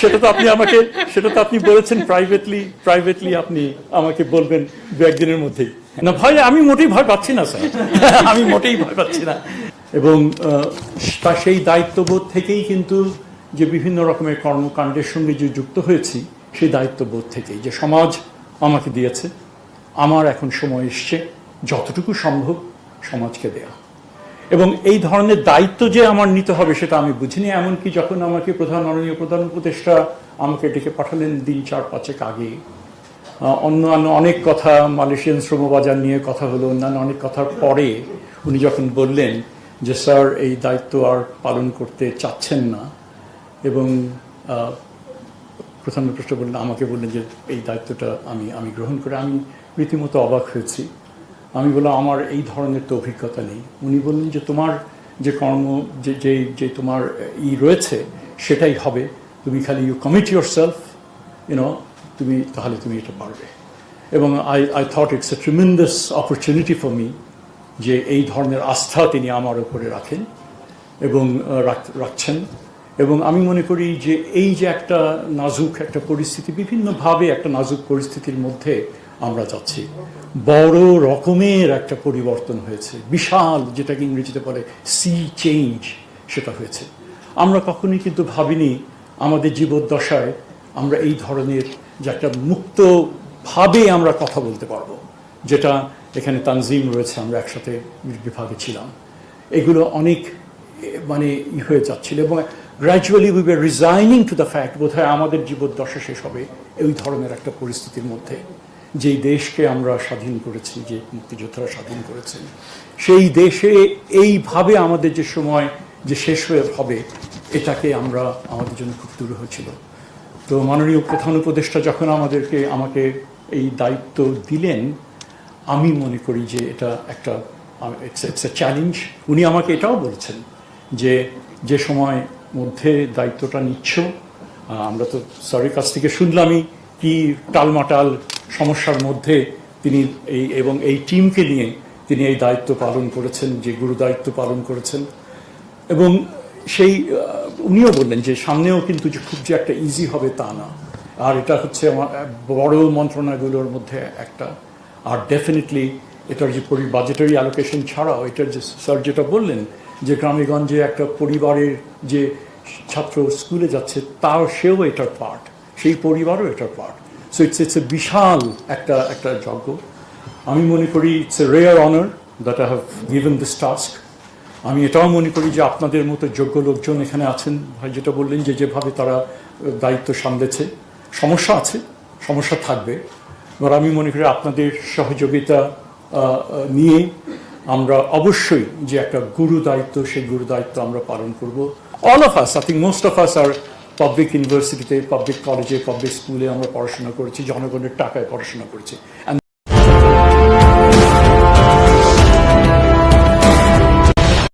সেটা তো আপনি আমাকে, সেটা তো আপনি বলেছেন প্রাইভেটলি প্রাইভেটলি আপনি আমাকে বলবেন দু একদিনের মধ্যেই। না, ভয়, আমি মোটেই ভয় পাচ্ছি না, স্যার। আমি মোটেই ভয় পাচ্ছি না। এবং তা সেই দায়িত্ববোধ থেকেই কিন্তু যে বিভিন্ন রকমের কর্মকাণ্ডের সঙ্গে যে যুক্ত হয়েছি, সেই দায়িত্ববোধ থেকেই যে সমাজ আমাকে দিয়েছে। আমার এখন সময় এসছে, যতটুকু সম্ভব সমাজকে দেয়া। এবং এই ধরনের দায়িত্ব যে আমার নিতে হবে সেটা আমি বুঝিনি, এমনকি যখন আমাকে প্রধান মাননীয় প্রধান উপদেষ্টা আমাকে ডেকে পাঠালেন দিন চার পাঁচেক আগে। অন্যান্য অনেক কথা, মালয়েশিয়ান শ্রমবাজার নিয়ে কথা হলো, অন্যান্য অনেক কথার পরে উনি যখন বললেন যে, স্যার, এই দায়িত্ব আর পালন করতে চাচ্ছেন না। এবং প্রধান উপদেষ্টা বললেন, আমাকে বললেন যে, এই দায়িত্বটা আমি আমি গ্রহণ করে। আমি রীতিমতো অবাক হয়েছি। আমি বললাম, আমার এই ধরনের তো অভিজ্ঞতা নেই। উনি বললেন যে, তোমার যে কর্ম, যে যে যে তোমার ই রয়েছে, সেটাই হবে। তুমি খালি you commit yourself you know তুমি, তাহলে তুমি এটা পারবে। এবং I I thought it's a tremendous opportunity for me যে, এই ধরনের আস্থা তিনি আমার উপরে রাখেন এবং রাখ- রাখছেন। এবং আমি মনে করি যে এই যে একটা নাজুক একটা পরিস্থিতি, বিভিন্নভাবে একটা নাজুক পরিস্থিতির মধ্যে আমরা যাচ্ছি। বড় রকমের একটা পরিবর্তন হয়েছে। বিশাল, যেটাকে ইংরেজিতে বলে সি চেঞ্জ সেটা হয়েছে। আমরা কখনোই কিন্তু ভাবিনি আমাদের জীবদ্দশায় আমরা এই ধরনের যে একটা মুক্তভাবে আমরা কথা বলতে পারব, যেটা এখানে তানজিম রয়েছে, আমরা একসাথে বিভাগে ছিলাম। এগুলো অনেক মানে ই হয়ে যাচ্ছিল এবং gradually we were resigning to the fact বোধহয় আমাদের জীবদ্দশা শেষ হবে এই ধরনের একটা পরিস্থিতির মধ্যে। যেই দেশকে আমরা স্বাধীন করেছি, যে মুক্তিযোদ্ধারা স্বাধীন করেছেন। সেই দেশে এইভাবে আমাদের যে সময় যে শেষ হয়ে হবে, এটাকে আমরা আমাদের জন্য খুব দূর হয়েছিল তো মাননীয় প্রধান উপদেষ্টা যখন আমাদেরকে আমাকে এই দায়িত্ব দিলেন, আমি মনে করি যে এটা একটা ইটস এ চ্যালেঞ্জ উনি আমাকে এটাও বলছেন যে যে সময় মধ্যে দায়িত্বটা নিচ্ছ। আমরা তো স্যারের কাছ থেকে শুনলামই কি টালমাটাল সমস্যার মধ্যে তিনি এই এবং এই টিমকে নিয়ে তিনি এই দায়িত্ব পালন করেছেন, যে গুরু দায়িত্ব পালন করেছেন। এবং সেই উনিও বললেন যে সামনেও কিন্তু যে খুব যে একটা ইজি হবে তা না। আর এটা হচ্ছে আমার বড় মন্ত্রণালয়গুলোর মধ্যে একটা। আর ডেফিনেটলি এটার যে বাজেটারি অ্যালোকেশন ছাড়াও এটার যে স্যার যেটা বললেন যে গ্রামেগঞ্জে একটা পরিবারের যে ছাত্র স্কুলে যাচ্ছে তাও সেও এটার পার্ট সেই পরিবারও এটার part so it's it's a বিশাল একটা একটা যজ্ঞ। আমি মনে করি it's a rare honour that I have given this task আমি এটাও মনে করি যে আপনাদের মতো যোগ্য লোকজন এখানে আছেন। ভাই যেটা বললেন যে যেভাবে তারা দায়িত্ব সামলেছে, সমস্যা আছে, সমস্যা থাকবে। এবার আমি মনে করি আপনাদের সহযোগিতা নিয়ে আমরা অবশ্যই যে একটা গুরু দায়িত্ব, সেই গুরু দায়িত্ব আমরা পালন করব। All of us I think most of us are public ইউনিভার্সিটিতে পাবলিক কলেজে পাবলিক স্কুলে আমরা পড়াশোনা করেছি, জনগণের টাকায় পড়াশোনা করেছি।